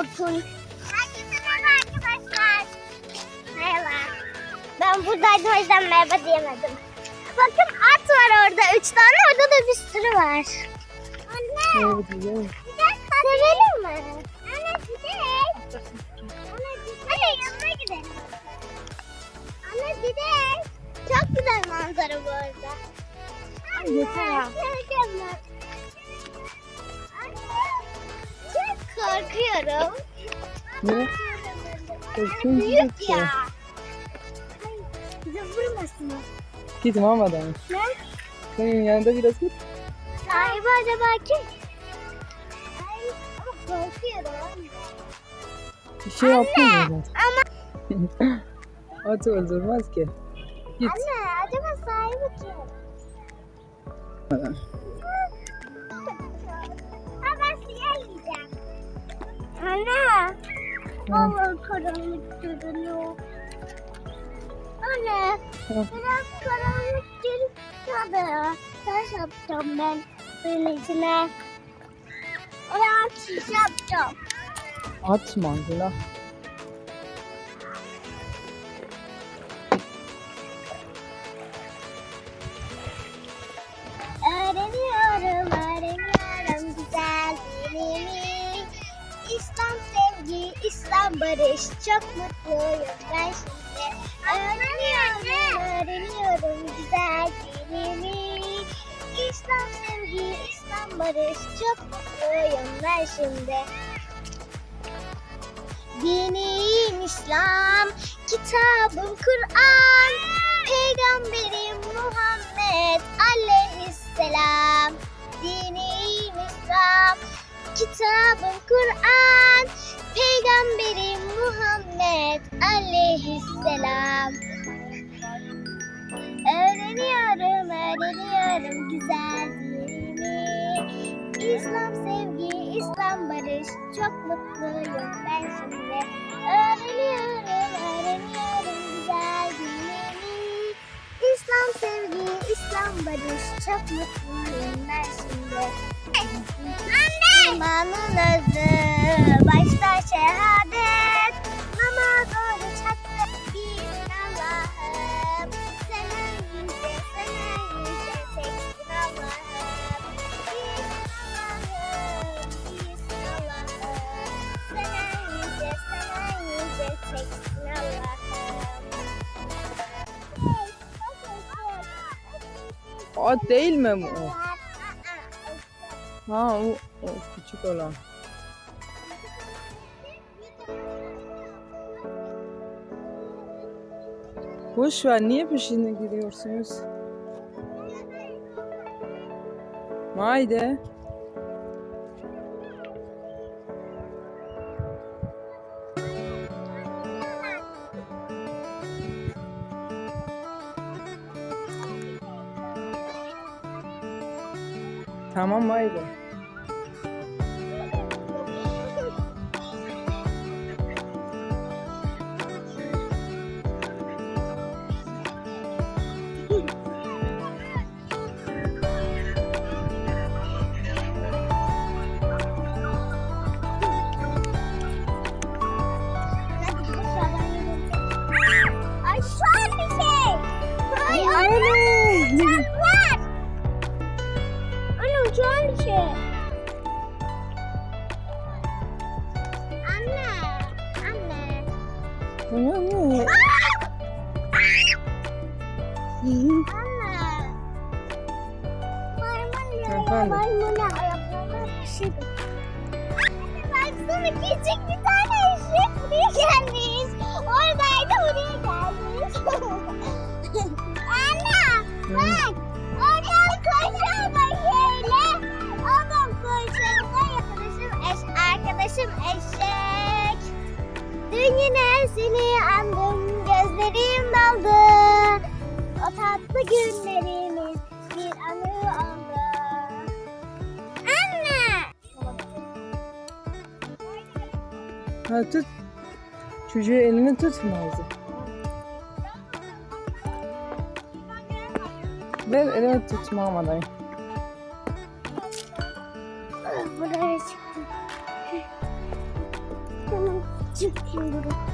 korktum. Herkese merhaba arkadaşlar. Merhaba. Ben buradaydım o yüzden merhaba diyemedim. Bakın at var orada. Üç tane orada da bir sürü var. Anne. Evet, Korkunç Büyük ya. Ay, Bize vurmasın. Git mamadan. Ne? Senin yanında biraz git. Sahibi acaba kim? Ay, ama korkuyorum. Bir şey Anne. mu? Ama At öldürmez ki. Git. anne acaba sahibi kim? Ha ben siyah yiyeceğim. Anne. Vallahi karanlık görünüyor. Anne. Biraz karanlık görünüyor. Taş yapacağım ben böyle içine. Oraya çiş yapacağım. Atma günah. Barış, çok mutluyum ben şimdi. Öğreniyorum, öğreniyorum güzel dilimi. İslam sevgi, İslam barış, çok mutluyum ben şimdi. Dinim İslam, kitabım Kur'an, peygamberim Muhammed aleyhisselam. Dinim İslam, kitabım Kur'an, peygamberim Muhammed aleyhisselam. Öğreniyorum, öğreniyorum güzel dinimi. İslam sevgi, İslam barış, çok mutluyum ben şimdi. Öğreniyorum, öğreniyorum güzel dinimi. İslam sevgi, İslam barış, çok mutluyum ben şimdi. Anne! İmanın özü, başta şehadet. At değil mi bu? Ha o, o küçük olan. Boş ver niye peşine gidiyorsunuz? Haydi. Tamam haydi. Maymun. Efendim? Maymun ayaklarına bir şey Anne baksana küçük bir tane eşek buraya gelmiş. Oradaydı buraya gelmiş. Anne bak. Oradan koşuyor bak şöyle. Oradan koşuyor. Arkadaşım, eş, arkadaşım eşek. Dün yine seni tatlı günlerimiz bir anı oldu. Anne! Ha tut. Çocuğu elini tutma Ayza. Ben elimi tutmam adayım. Buraya çıktım. Tamam çıktım buraya.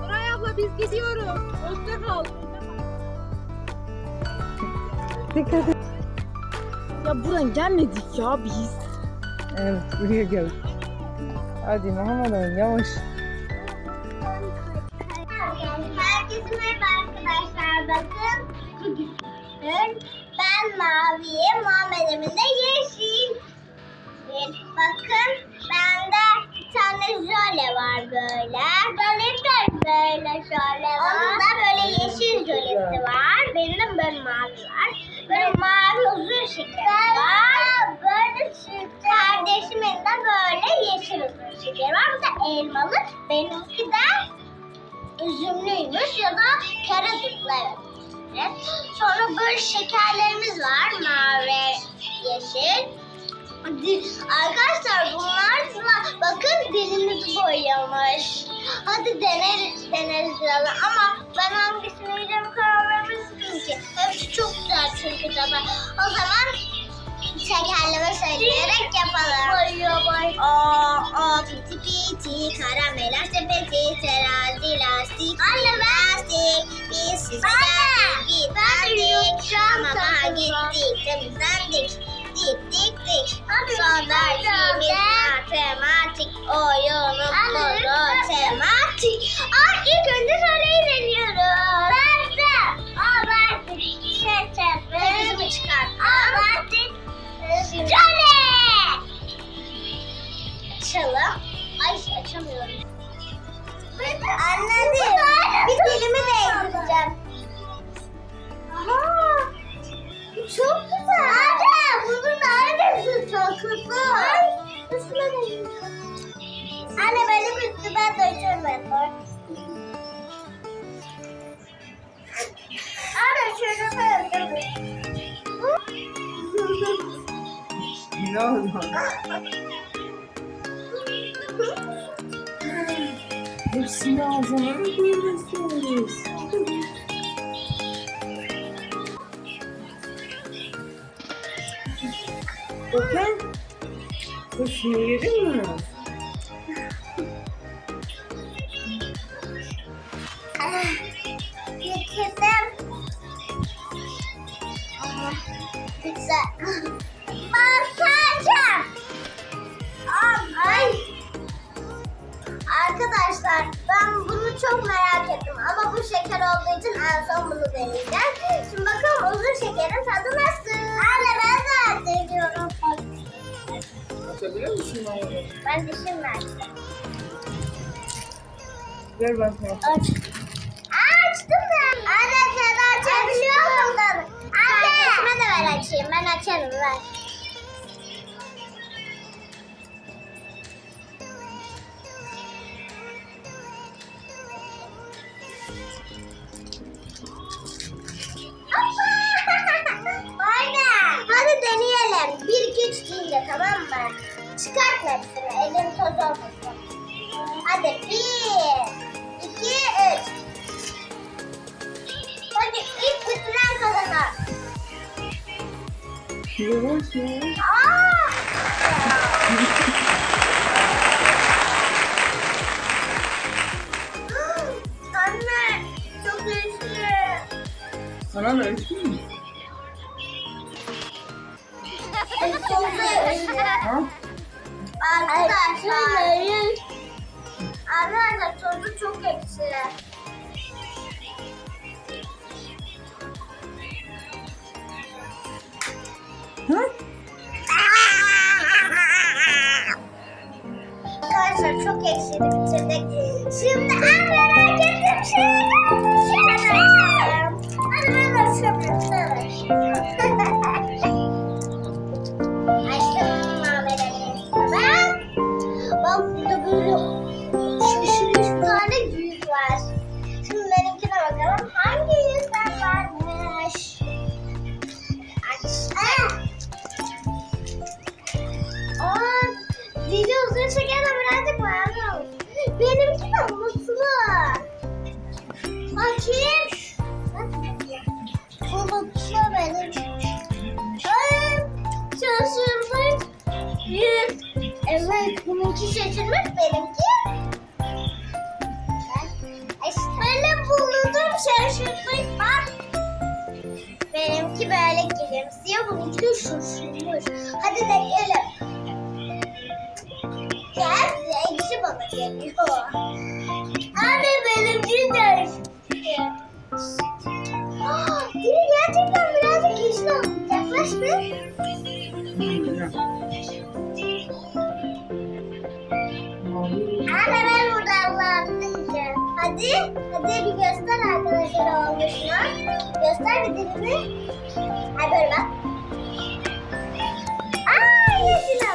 Nuray abla biz gidiyoruz. Hoşça kal. Dikkat et. Ya buraya gelmedik ya biz. Evet buraya gel. Hadi Muhammed'im yavaş. Herkese merhaba arkadaşlar. Bakın ben mavi, Muhammed Emin de yeşil. Bakın uzun şeker var. Böyle Kardeşimin de böyle yeşil şeker var. Bu da elmalı. Benimki de üzümlüymüş ya da karadutlu evet. Sonra böyle şekerlerimiz var mavi, yeşil. Arkadaşlar bunlarla bakın dilimizi boyamış. Hadi deneriz, deneriz biraz ama ben hangisini yiyeceğim karar vermemiştim ki. Hepsi çok güzel çünkü tadı. O zaman şekerleme söyleyerek yapalım. Boyuyor boy. O, o, piti piti, karamel, sepeti, terazi, lastik, Anne lastik, biz size geldik, bitlendik, hamama gittik, temizlendik, dik dik dik. Son dersimiz matematik, oyunumuz tematik. Ay ilk önce soruyu deniyoruz. Verdim. Aa verdim. Seçim. Hepsini çıkart. Aa verdim. Jöle. Açalım. Ay açamıyorum. Anladım. Bir dilimi değdireceğim. Aha. Bu çok güzel. Anne bunun neredeyse takısı. Ay üstüne de Anne benim üstü ben de açıyorum. Anne şunu böyle. Ne oldu? Hepsini ağzına koyuyorsunuz. Bakın. Bu şunu yedin mi? Getirdim. Ama güzel. Masajım. Ay. Arkadaşlar ben bunu çok merak ettim ama bu şeker olduğu için en son bunu deneyeceğim. Şimdi bakalım uzun şekerin tadı nasıl? Anne Açabiliyor musun Muhammed? Ben dişim nerede? Ver bakayım. Aç. Açtım ben. Anne sen açabiliyor musun? Anne. Kardeşime de ver açayım. Ben açarım ver. Hadi deneyelim. Bir iki üç deyince tamam mı? Çıkart hepsini. Elin toz olmasın. Hadi bir, iki, üç. Hadi ilk bitiren kazanır. Yavaş yavaş. Aa! Anne, çok güçlü. Sana mı öpeyim mi? Çok güçlü. Ha? Arkadaşlar. Arkadaşlar Dili uzun şeker de birazcık. Benimki de mutlu. Bakayım. Bu mutlu benim. Ay, şaşırdık. Evet, bununki şaşırmış benimki. Benim bulundum şaşırmış. Bak. Benimki böyle gülümsüyor, bununki de şaşırmış. Hadi deneyelim. geliyor. Anne benim güzel. Dili gerçekten birazcık yeşil olmuş. Yaklaş bir. Anne ben burada Allah'ını. Hadi, hadi bir göster arkadaşlar olmuş? Göster bir dilini. Hadi böyle bak. Aa yeşil